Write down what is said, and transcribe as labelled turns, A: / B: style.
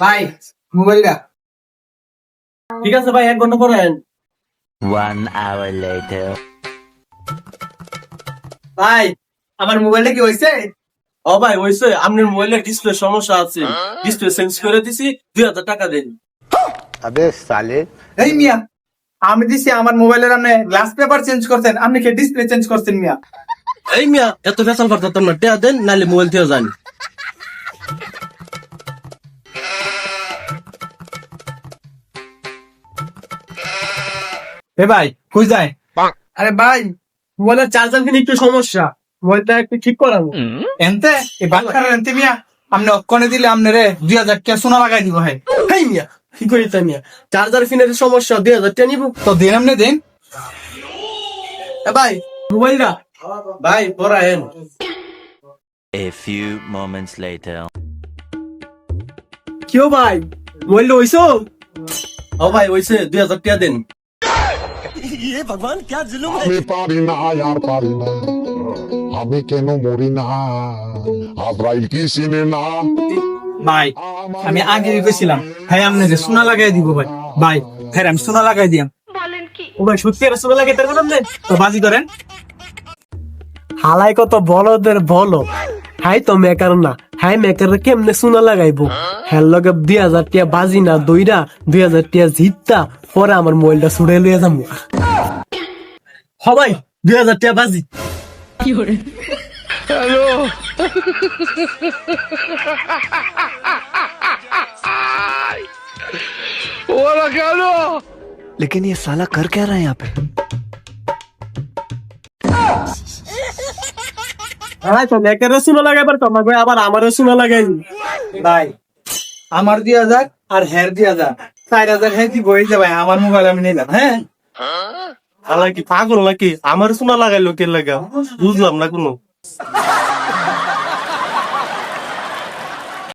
A: ভাই মোবাইলটা।
B: ঠিক আছে ভাই এক ঘণ্টা করেন
C: One hour later.
A: ভাই আমার মোবাইলটা কি হইছে?
B: ও ভাই হয়েছে আপনার মোবাইলের ডিসপ্লে সমস্যা আছে। ডিসপ্লে চেঞ্জ করে দিছি দুই হাজার টাকা দেন।
D: আবে সালে।
A: এই মিয়া আমি দিছি আমার মোবাইলের আপনি গ্লাস পেপার চেঞ্জ করছেন। আপনি কি ডিসপ্লে চেঞ্জ করছেন মিয়া?
B: এই মিয়া এত ফেসাল করতাম না টেয়া দেন নাহলে মোবাইল থেকে জানি।
A: এ ভাই কই যায় আরে ভাই
B: মোবাইলের চার্জার কিনে একটু সমস্যা। মোবাইলটা একটু ঠিক করাবো।
A: এনতে? এই বাটখার এনতে মিয়া আপনি অক্ষণে দিলে আপনি রে দুই হাজার টাকা সোনা লাগাই দিব ভাই।
B: হেই মিয়া কি করি তাই মিয়া? চার্জার ফিনের সমস্যা দুই হাজার টাকা নিবো।
A: তো দিন আপনি দিন।
B: এ ভাই মোবাইলটা ভাই পড়ায়েন
C: A few moments later.
B: কিও ভাই মোবাইলটা হইছো? ও ভাই হইছে দুই হাজার টাকা দেন।
E: আমি পারি না আর পারি না। আমি কেন মরি না? আজরাইল কি চিনে না?
A: ভাই আমি আগে গেছিলাম ভাই আপনি যে সোনা লাগাই দিব ভাই। ভাই হ্যাঁ আমি সোনা লাগাই দিয়াম।
B: ও ভাই সত্যি আর সময় লাগে তার মানে
A: তো বাজি করেন
F: হালাই কত বলদের বলো হাই তো মেকার না হাই মেকার কেমনে সোনা লাগাইবো হ্যার লগে দুই হাজার টিয়া বাজি না দইরা দুই হাজার টিয়া জিততা পরে আমার মোবাইলটা ছুড়ে লইয়া যাবো
B: হ ভাই দুই হাজার টাকা বাজি
G: लेकिन ये साला कर क्या रहा है यहाँ पे
B: হাই তো মেকারের সোনা লাগাইবার তোমার ভাই আবার আমারও সোনা লাগাই
A: ভাই দিয়া যাক দিয়া যাক। হ্যাঁ মোবাইল আমি হ্যাঁ?
B: পাগল নাকি? আমার সোনা লাগাইলো কে লাগা? বুঝলাম না কোনো।